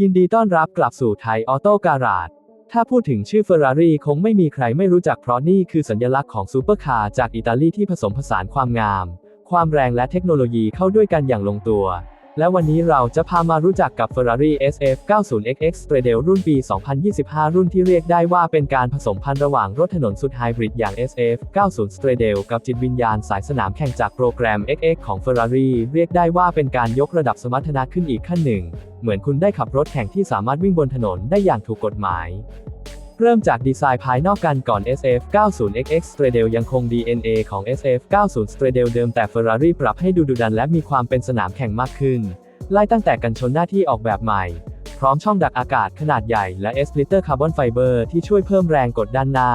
ยินดีต้อนรับกลับสู่ไทยออโต้การาดถ้าพูดถึงชื่อเฟอร์รารี่คงไม่มีใครไม่รู้จักเพราะนี่คือสัญลักษณ์ของซูเปอร์คาร์จากอิตาลีที่ผสมผสานความงาม ความแรงและเทคโนโลยีเข้าด้วยกันอย่างลงตัว และวันนี้เราจะพามารู้จักกับ Ferrari SF 90XX Stradale รุ่นปี 2025 รุ่นที่เรียกได้ว่าเป็นการผสมพันธุ์ระหว่างรถถนนสุดไฮบริดอย่าง SF 90 Stradale กับจิตวิญญาณสายสนามแข่งจากโปรแกรม XX ของ Ferrari เรียกได้ว่าเป็นการยกระดับสมรรถนะขึ้นอีกขั้นหนึ่ง เหมือนคุณได้ขับรถแข่งที่สามารถวิ่งบนถนนได้อย่างถูกกฎหมาย เริ่มจากดีไซน์ภายนอกกันก่อน SF 90XX Stradale ยังคง DNA ของ SF 90 Stradale เดิมแต่ Ferrari ปรับให้ดูดุดันและมีความเป็นสนามแข่งมากขึ้น ไล่ตั้งแต่กันชนหน้าที่ออกแบบใหม่ พร้อมช่องดักอากาศขนาดใหญ่และ S ลิเตอร์คาร์บอนไฟเบอร์ที่ช่วยเพิ่มแรงกดด้านหน้า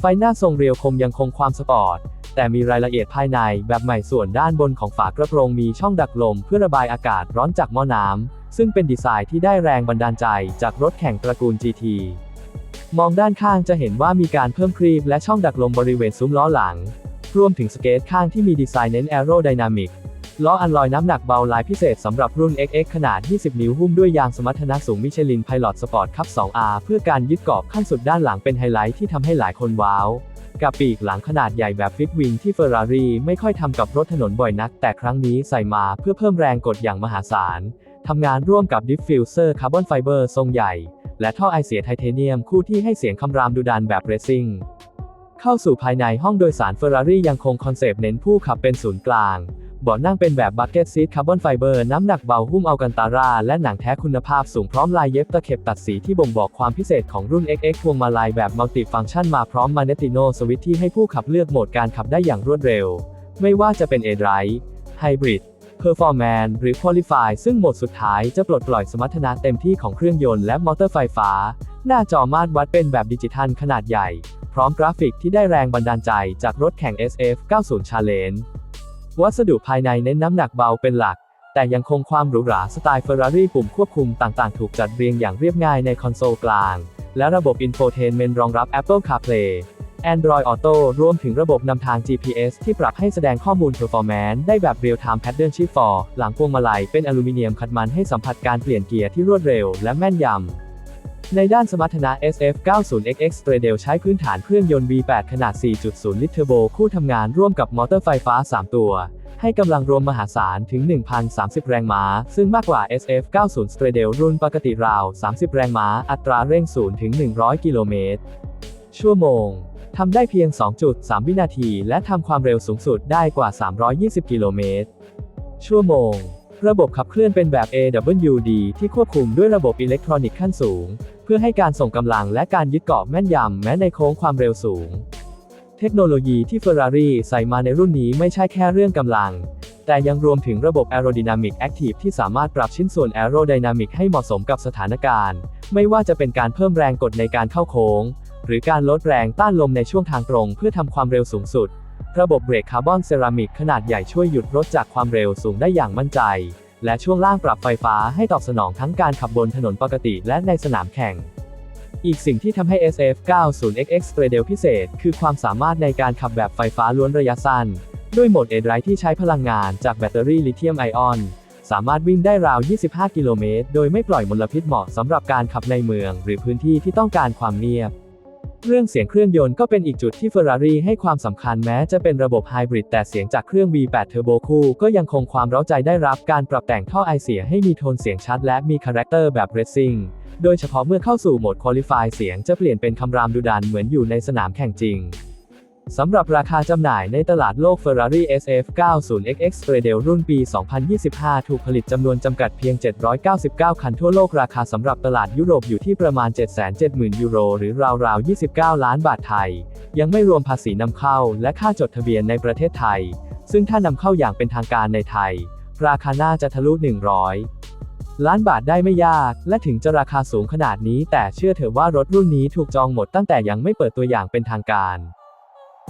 ไฟหน้าทรงเรียวคมยังคงความสปอร์ต แต่มีรายละเอียดภายในแบบใหม่ส่วนด้านบนของฝากระโปรงมีช่องดักลมเพื่อระบายอากาศร้อนจากหม้อน้ำซึ่งเป็นดีไซน์ที่ได้แรงบันดาลใจจากรถแข่งตระกูล GT มองด้านข้างจะเห็นว่ามีการเพิ่มครีบและช่องดักลมบริเวณซุ้มล้อหลัง รวมถึงสเกตข้างที่มีดีไซน์เน้นแอโรไดนามิกล้ออันลอยน้ำหนักเบาลายพิเศษสำหรับรุ่น XX ขนาด 20 นิ้วหุ้มด้วยยางสมรรถนะสูงมิชลินไพลอตสปอร์ตคัพ 2R เพื่อการยึดเกาะขั้นสุดด้านหลังเป็นไฮไลท์ที่ทำให้หลายคนว้าว กับปีกหลังขนาดใหญ่แบบฟิกวิงที่เฟอร์รารี่ไม่ค่อยทำกับรถถนนบ่อยนัก แต่ครั้งนี้ใส่มาเพื่อเพิ่มแรงกดอย่างมหาศาลทำงานร่วมกับดิฟฟิวเซอร์คาร์บอนไฟเบอร์ทรงใหญ่ และท่อไอเสียไทเทเนียมคู่ที่ให้เสียงคำรามดุดันแบบเรซซิ่ง เข้าสู่ภายในห้องโดยสารเฟอร์รารี่ยังคงคอนเซปต์เน้นผู้ขับเป็นศูนย์กลางเบาะนั่งเป็นแบบบักเก็ตซีทคาร์บอนไฟเบอร์น้ำหนักเบาหุ้มอัลกันตารา และหนังแท้คุณภาพสูงพร้อมลายเย็บตะเข็บตัดสีที่บ่งบอกความพิเศษของรุ่น XX พวงมาลัยแบบมัลติฟังก์ชันมาพร้อมมาเนติโนสวิตที่ให้ผู้ขับเลือกโหมดการขับได้อย่างรวดเร็ว ไม่ว่าจะเป็น a d r i v e Hybrid Performance หรือ Qualify ซึ่งโหมดสุดท้ายจะปลดปล่อยสมรรถนะเต็มที่ของเครื่องยนต์และมอเตอร์ไฟฟ้า หน้าจอมาตรวัดเป็นแบบดิจิทัลขนาดใหญ่ พร้อมกราฟิกที่ได้แรงบันดาลใจจากรถแข่ง SF 90 Challenge วัสดุภายในเน้นน้ำหนักเบาเป็นหลัก แต่ยังคงความหรูหราสไตล์ Ferrari ปุ่มควบคุมต่างๆ ถูกจัดเรียงอย่างเรียบง่ายในคอนโซลกลาง และระบบ Infotainment รองรับ Apple CarPlay Android Auto รวมถึงระบบนำทาง GPS ที่ปรับให้แสดงข้อมูล Performance ได้แบบ Real Time Pattern Shift 4หลังพวงมาลัยเป็นอลูมิเนียมขัดมันให้สัมผัสการเปลี่ยนเกียร์ที่รวดเร็วและแม่นยำในด้านสมรรถนะ SF 90XX Stradale ใช้พื้นฐานเครื่องยนต์ V8 ขนาด 4.0 ลิตรเทอร์โบคู่ทำงานร่วมกับมอเตอร์ไฟฟ้า 3 ตัว ให้กำลังรวมมหาศาลถึง 1,030 แรงม้า ซึ่งมากกว่า SF 90 Stradale รุ่นปกติราว 30 แรงม้า อัตราเร่ง 0 ถึง 100 กิโลเมตรชั่วโมง ทำได้เพียง 2.3 วินาที และทำความเร็วสูงสุดได้กว่า 320 กิโลเมตร ชั่วโมง ระบบขับเคลื่อนเป็นแบบ AWD ที่ควบคุมด้วยระบบอิเล็กทรอนิกส์ขั้นสูง เพื่อให้การส่งกำลังและการยึดเกาะแม่นยำแม้ในโค้งความเร็วสูง เทคโนโลยีที่ Ferrari ใส่มาในรุ่นนี้ไม่ใช่แค่เรื่องกำลัง แต่ยังรวมถึงระบบ Aerodynamic Active ที่สามารถปรับชิ้นส่วน Aerodynamic ให้เหมาะสมกับสถานการณ์ ไม่ว่าจะเป็นการเพิ่มแรงกดในการเข้าโค้ง หรือการลดแรงต้านลมในช่วงทางตรงเพื่อทำความเร็วสูงสุด ระบบเบรกคาร์บอนเซรามิกขนาดใหญ่ช่วยหยุดรถจากความเร็วสูงได้อย่างมั่นใจ และช่วงล่างปรับไฟฟ้าให้ตอบสนองทั้งการขับบนถนนปกติและในสนามแข่ง อีกสิ่งที่ทำให้ SF 90XX Stradale พิเศษ คือความสามารถในการขับแบบไฟฟ้าล้วนระยะสั้น ด้วยโหมด e d r i v e ที่ใช้พลังงานจากแบตเตอรี่ลิเธียมไอออนสามารถวิ่งได้ราว 25 กิโลเมตร โดยไม่ปล่อยมลพิษเหมาะสำหรับการขับในเมือง หรือพื้นที่ที่ต้องการความเงียบ เรื่องเสียงเครื่องยนต์ก็เป็นอีกจุดที่ Ferrari ให้ความสำคัญแม้จะเป็นระบบไฮบริดแต่เสียงจากเครื่อง V8 Turbo คู่ก็ยังคงความเร้าใจได้รับการปรับแต่งท่อไอเสียให้มีโทนเสียงชัดและมีคาแรคเตอร์แบบเรซซิ่งโดยเฉพาะเมื่อเข้าสู่โหมดคุอลิฟายเสียงจะเปลี่ยนเป็นคำรามดุดันเหมือนอยู่ในสนามแข่งจริง สำหรับราคาจำหน่ายในตลาดโลก Ferrari SF 90XX Stradale รุ่นปี 2025 ถูกผลิตจำนวนจำกัดเพียง 799 คันทั่วโลกราคาสำหรับตลาดยุโรปอยู่ที่ประมาณ 770,000 ยูโร หรือราวๆ 29 ล้านบาทไทย ยังไม่รวมภาษีนำเข้าและค่าจดทะเบียนในประเทศไทย ซึ่งถ้านำเข้าอย่างเป็นทางการในไทย ราคาน่าจะทะลุ 100 ล้านบาทได้ไม่ยาก และถึงจะราคาสูงขนาดนี้ แต่เชื่อเถอะว่ารถรุ่นนี้ถูกจองหมดตั้งแต่ยังไม่เปิดตัวอย่างเป็นทางการ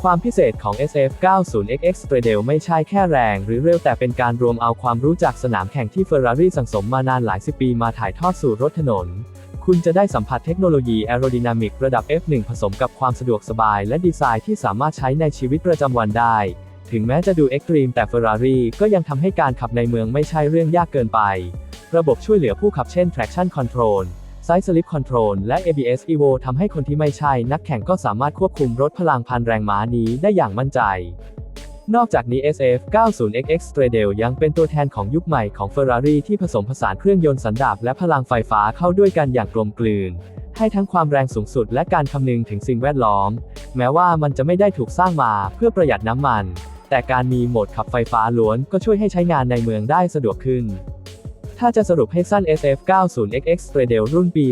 ความพิเศษของ SF 90XX Stradale ไม่ใช่แค่แรงหรือเร็วแต่เป็นการรวมเอาความรู้จากสนามแข่งที่ Ferrari สั่งสมมานานหลายสิบปีมาถ่ายทอดสู่รถถนน คุณจะได้สัมผัสเทคโนโลยี Aerodynamic ระดับ F1 ผสมกับความสะดวกสบายและดีไซน์ที่สามารถใช้ในชีวิตประจำวันได้ ถึงแม้จะดูเอ็กตรีมแต่ Ferrari ก็ยังทำให้การขับในเมืองไม่ใช่เรื่องยากเกินไป ระบบช่วยเหลือผู้ขับเช่น traction control side slip control และ ABS Evo ทำให้คนที่ไม่ใช่นักแข่งก็สามารถควบคุมรถพลังพันแรงม้านี้ได้อย่างมั่นใจ นอกจากนี้ SF 90XX Stradale ยังเป็นตัวแทนของยุคใหม่ของ Ferrari ที่ผสมผสานเครื่องยนต์สันดาปและพลังไฟฟ้าเข้าด้วยกันอย่างกลมกลืน ให้ทั้งความแรงสูงสุดและการคำนึงถึงสิ่งแวดล้อม แม้ว่ามันจะไม่ได้ถูกสร้างมาเพื่อประหยัดน้ำมัน แต่การมีโหมดขับไฟฟ้าล้วนก็ช่วยให้ใช้งานในเมืองได้สะดวกขึ้น ถ้าจะสรุปให้สั้น SF 90XX Stradale รุ่นปี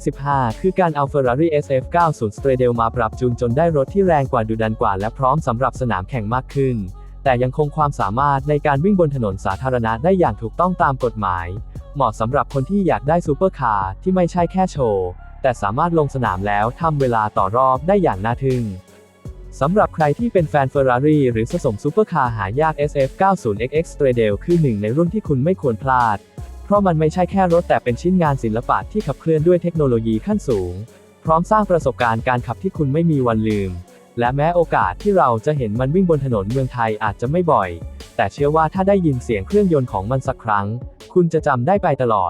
2025 คือการเอา Ferrari SF 90 Stradale มาปรับจูนจนได้รถที่แรงกว่าดุดันกว่าและพร้อมสำหรับสนามแข่งมากขึ้น แต่ยังคงความสามารถในการวิ่งบนถนนสาธารณะได้อย่างถูกต้องตามกฎหมาย เหมาะสำหรับคนที่อยากได้ซูเปอร์คาร์ที่ไม่ใช่แค่โชว์ แต่สามารถลงสนามแล้วทำเวลาต่อรอบได้อย่างน่าทึ่งสำหรับใครที่เป็นแฟน Ferrari หรือสะสมซูเปอร์คาร์หายาก SF 90XX Stradale คือหนึ่งในรุ่นที่คุณไม่ควรพลาด เพราะมันไม่ใช่แค่รถแต่เป็นชิ้นงานศิลปะที่ขับเคลื่อนด้วยเทคโนโลยีขั้นสูง พร้อมสร้างประสบการณ์การขับที่คุณไม่มีวันลืม และแม้โอกาสที่เราจะเห็นมันวิ่งบนถนนเมืองไทยอาจจะไม่บ่อย แต่เชื่อว่าถ้าได้ยินเสียงเครื่องยนต์ของมันสักครั้ง คุณจะจำได้ไปตลอด